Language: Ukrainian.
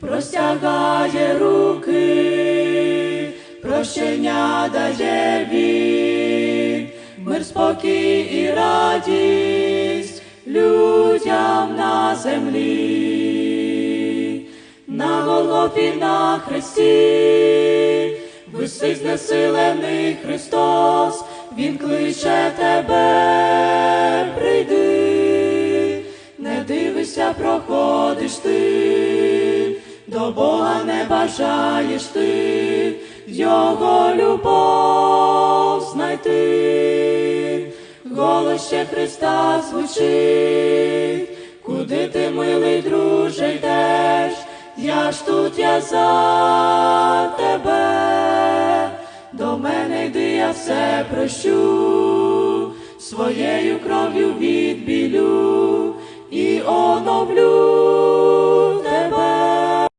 простягає руки, прощення дає він, мир, спокій і радість людям на землі, на Голгофі на хресті, висить знесилений Христос, Він кличе тебе, прийди, не дивишся, проходиш ти, до Бога не бажаєш ти, Його любов знайти, голос ще Христа звучить, куди ти, милий друже, йдеш, я ж тут я за тебе, до мене йди, я все прощу, своєю кров'ю відбілю